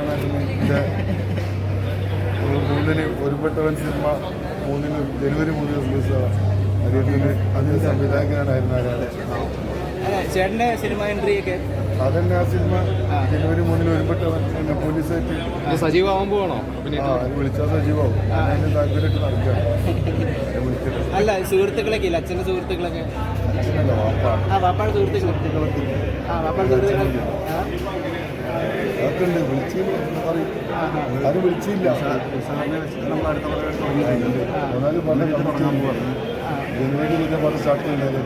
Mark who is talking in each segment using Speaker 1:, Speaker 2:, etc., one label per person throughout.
Speaker 1: ഇതിന്റെ മൂന്നിന് ഒരുപ്പെട്ടവൻ സിനിമ മൂന്നിന് ജനുവരി മൂന്നിന് റിലീസാണ് അദ്ദേഹത്തിന് അതിന് സംവിധായകനായിരുന്നു ആരാണ്?
Speaker 2: അല്ല ചേട്ടന്റെ സിനിമ എൻട്രി ഒക്കെ?
Speaker 1: അതന്നെ ആ സിനിമ ജനുവരി മൂന്നിന് ഒരുപ്പെട്ടവൻ എന്നെ പോലീസായിട്ട് അത് വിളിച്ചാൽ സജീവാവും. അതിന് താല്പര്യമായിട്ട് നടക്കുകയാണ് വിളിക്കട്ടെ
Speaker 2: അല്ല സുഹൃത്തുക്കളൊക്കെ ഇല്ല? അച്ഛന്റെ സുഹൃത്തുക്കളൊക്കെ? ആ വാപ്പാട് സുഹൃത്തുക്കൾ ആ വാപ്പാട് സുഹൃത്തുക്കൾ
Speaker 1: ഉണ്ട് വിളിച്ചില്ല. പറയും അത് വിളിച്ചില്ല. ജനുവരി ഇതിന്റെ സ്റ്റാർട്ട് ചെയ്യുന്നത്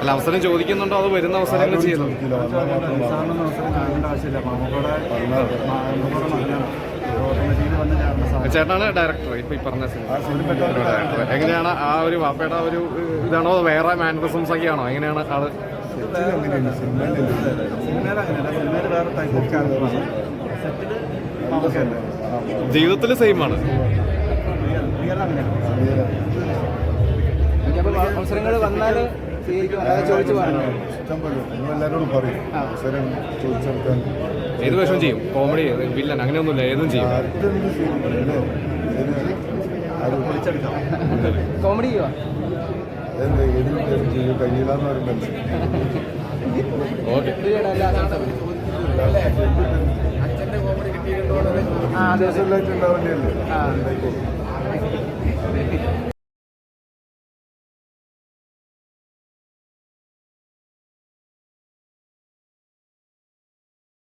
Speaker 3: അല്ല അവസരം ചോദിക്കുന്നുണ്ടോ? അത് വരുന്ന അവസരങ്ങൾ ചെയ്യുന്നു ചേട്ടനാണ് ഡയറക്ടർ ഇപ്പൊ ഈ പറഞ്ഞ സിനിമ. എങ്ങനെയാണ് ആ ഒരു വാപ്പയുടെ ഒരു ഇതാണോ? വേറെ മാനറിസംസ് ഒക്കെയാണോ? എങ്ങനെയാണ് ആൾ
Speaker 1: സെറ്റിൽ അങ്ങനെയാണ്. സിനിമയിൽ
Speaker 3: ജീവിതത്തിൽ സെയിം ആണ്
Speaker 2: അവസരങ്ങൾ വന്നാൽ
Speaker 1: പറയും. അവസരം ചോദിച്ചെടുക്കാൻ.
Speaker 3: ഏത് വേഷം ചെയ്യും? കോമഡി വില്ലൻ അങ്ങനെയൊന്നുമില്ല. ഏതും ചെയ്യും.
Speaker 1: ചെയ്യും? ആരും വിളിച്ചെടുക്കാം.
Speaker 2: കോമഡി ചെയ്യുക
Speaker 1: ഏത് കുട്ടികളും ചെയ്യും? കഴിയില്ലെന്ന് പറയുമ്പോൾ
Speaker 3: ഓക്കെ.
Speaker 2: ആ അതെ
Speaker 1: ഉണ്ടാവില്ലേ
Speaker 2: ആ.